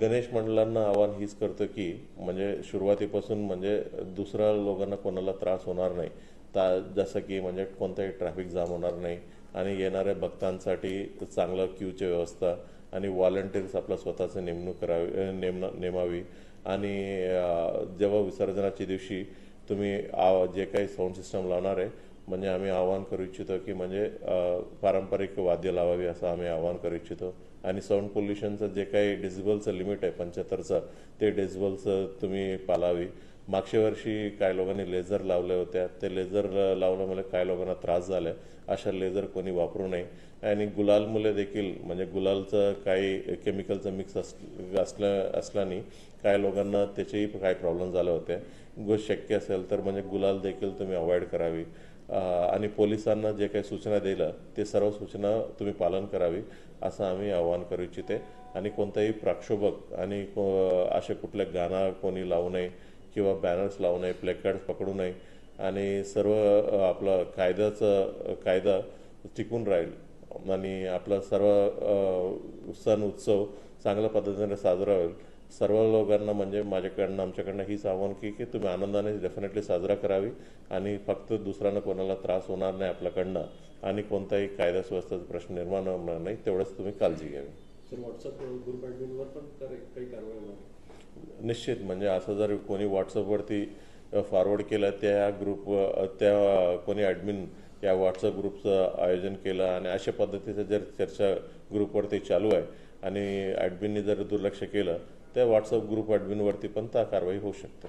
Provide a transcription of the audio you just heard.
गणेश मंडळांना आव्हान हीच करतं की म्हणजे सुरुवातीपासून म्हणजे दुसऱ्या लोकांना कोणाला त्रास होणार नाही. ता जसं की म्हणजे कोणताही ट्रॅफिक जाम होणार नाही. आणि येणाऱ्या भक्तांसाठी चांगलं क्यूची व्यवस्था आणि व्हॉलंटियर्स आपलं स्वतःचं नेमणूक करावी अ, नेमावी. आणि जेव्हा विसर्जनाच्या दिवशी तुम्ही आ जे काही साऊंड सिस्टम लावणार आहे म्हणजे आम्ही आवाहन करू इच्छितो की म्हणजे पारंपरिक वाद्य लावावी असं आम्ही आवाहन करू इच्छितो. आणि साऊंड पोल्युशनचं जे काही डेसिबलचं लिमिट आहे पंच्याहत्तरचं ते डेसिबलचं तुम्ही पालावी. मागच्या वर्षी काही लोकांनी लेझर लावल्या होत्या. ते लेझर लावल्यामुळे म्हणजे काही लोकांना त्रास झाला अशा लेझर कोणी वापरू नये. आणि गुलालमुळे देखील म्हणजे गुलालचं काही केमिकलचं मिक्स अस असल्या असल्याने काही लोकांना त्याचेही काही प्रॉब्लेम झाले होते शक्य असेल तर म्हणजे गुलाल देखील तुम्ही अवॉइड करावी. आणि पोलिसांना जे काही सूचना दिलं ते सर्व सूचना तुम्ही पालन करावी असं आम्ही आवाहन करू इच्छिते. आणि कोणताही प्रक्षोभक आणि को- असे कुठले गाणं कोणी लावू नये किंवा बॅनर्स लावू नये प्लेकार्ड्स पकडू नये आणि सर्व आपलं कायद्याचं कायदा टिकून राहील. आणि आपला सर्व सण उत्सव चांगल्या पद्धतीने साजरा होईल सर्व लोकांना म्हणजे माझ्याकडनं आमच्याकडनं हीच आव्हान की की तुम्ही आनंदाने डेफिनेटली साजरा करावी आणि फक्त दुसऱ्यांना कोणाला त्रास होणार नाही आपल्याकडनं आणि कोणताही कायदा सुव्यवस्थेचा प्रश्न निर्माण होणार नाही तेवढंच तुम्ही काळजी घ्यावी सर व्हॉट्सअप ग्रुप ॲडमिनवर पण कर- काही कारवाई होणार आहे? निश्चित म्हणजे असं जर कोणी व्हॉट्सअपवरती फॉरवर्ड केलं त्या ग्रुप त्या कोणी ॲडमिन या व्हॉट्सअप ग्रुपचं आयोजन केलं आणि अशा पद्धतीचं जर चर्चा ग्रुपवरती चालू आहे आणि ॲडमिननी जर दुर्लक्ष केलं तर व्हॉट्सअप ग्रुप ॲडमिनवरती पण त्या कारवाई होऊ शकते.